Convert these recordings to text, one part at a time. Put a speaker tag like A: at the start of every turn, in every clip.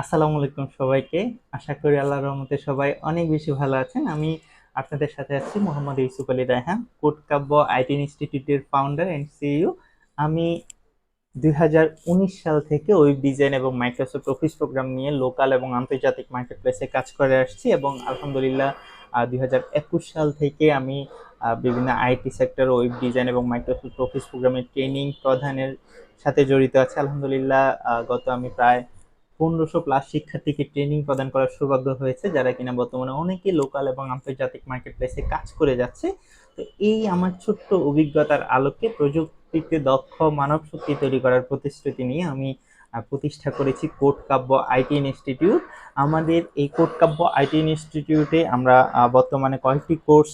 A: আসসালামু আলাইকুম সবাইকে। আশা করি আল্লাহ রহমতে সবাই অনেক বেশি ভালো আছেন। আমি আপনাদের সাথে আছি মোহাম্মদ ইউসুফ আলী রায়হান, কোটকাব্য, আইটি ইনস্টিটিউটের ফাউন্ডার এন্ড সিইও আমি দুই হাজার উনিশ সাল থেকে ওয়েব ডিজাইন এবং মাইক্রোসফট অফিস প্রোগ্রাম নিয়ে লোকাল এবং আন্তর্জাতিক মার্কেট প্লেসে কাজ করে আসছি এবং আলহামদুলিল্লাহ দুই হাজার একুশ সাল থেকে আমি বিভিন্ন আইটি সেক্টর ওয়েব ডিজাইন এবং মাইক্রোসফট অফিস প্রোগ্রামের ট্রেনিং প্রধানের সাথে জড়িত আছে। আলহামদুলিল্লাহ গত আমি প্রায় পনেরোশো প্লাস শিক্ষার্থীকে ট্রেনিং প্রদান করার সৌভাগ্য হয়েছে, যারা কিনা বর্তমানে অনেকেই লোকাল এবং আন্তর্জাতিক মার্কেট প্লেসে কাজ করে যাচ্ছে। তো এই আমার ছোট্ট অভিজ্ঞতার আলোকে প্রযুক্তিতে দক্ষ মানব শক্তি তৈরি করার প্রতিশ্রুতি নিয়ে আমি প্রতিষ্ঠা করেছি কোট কাব্য আইটি ইনস্টিটিউট। আমাদের এই কোট কাব্য আইটি ইনস্টিটিউটে আমরা বর্তমানে কয়েকটি কোর্স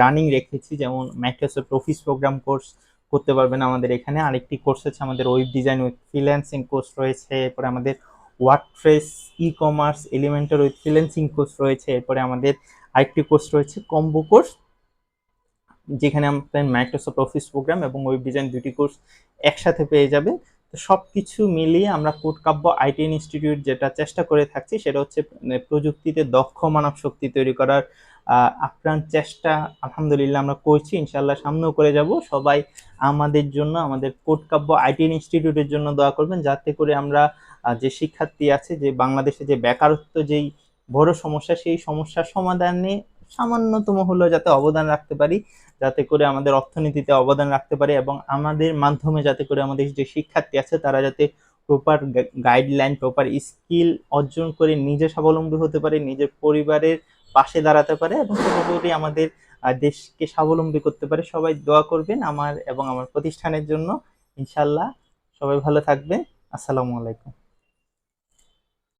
A: রানিং রেখেছি, যেমন মাইক্রোসফট অফিস প্রোগ্রাম কোর্স করতে পারবেন আমাদের এখানে। আরেকটি কোর্স আছে আমাদের web design web freelancing course রয়েছে। এরপরে আমাদের ওয়ার্ডপ্রেস ই কমার্স এলিমেন্টের ওই ফ্রিল্যান্সিং কোর্স রয়েছে। এরপরে আমাদের আরেকটি কোর্স রয়েছে, কম্বো কোর্স, যেখানে আপনার মাইক্রোসফট অফিস প্রোগ্রাম এবং ওয়েব ডিজাইন দুটি কোর্স একসাথে পেয়ে যাবেন। তো সব কিছু মিলিয়ে আমরা কোটকাব্য আইটি ইনস্টিটিউট যেটা চেষ্টা করে থাকছি, সেটা হচ্ছে মানে প্রযুক্তিতে দক্ষ মানব শক্তি তৈরি করার আপ্রাণ চেষ্টা আলহামদুলিল্লাহ আমরা করছি। ইনশাল্লাহ সামনেও করে যাব। সবাই আমাদের জন্য, আমাদের কোটকাব্য আইটি ইনস্টিটিউটের জন্য দোয়া করবেন, যাতে করে আমরা যে শিক্ষার্থী আছে, যে বাংলাদেশে যে বেকারত্ব যেই বড় সমস্যা, সেই সমস্যার সমাধানে সামান্যতম হলেও যাতে অবদান রাখতে পারি, যাতে করে আমাদের অর্থনীতিতে অবদান রাখতে পারি এবং আমাদের মাধ্যমে যাতে করে আমাদের যে শিক্ষার্থী আছে, তারা যাতে প্রপার গাইডলাইন প্রপার স্কিল অর্জন করে নিজে স্বাবলম্বী হতে পারে, নিজের পরিবারের পাশে দাঁড়াতে পারে এবং সর্বোপরি আমাদের দেশকে স্বাবলম্বী করতে পারে। সবাই দোয়া করবেন আমার এবং আমার প্রতিষ্ঠানের জন্য। ইনশাল্লাহ সবাই ভালো থাকবেন। আসসালামু আলাইকুম।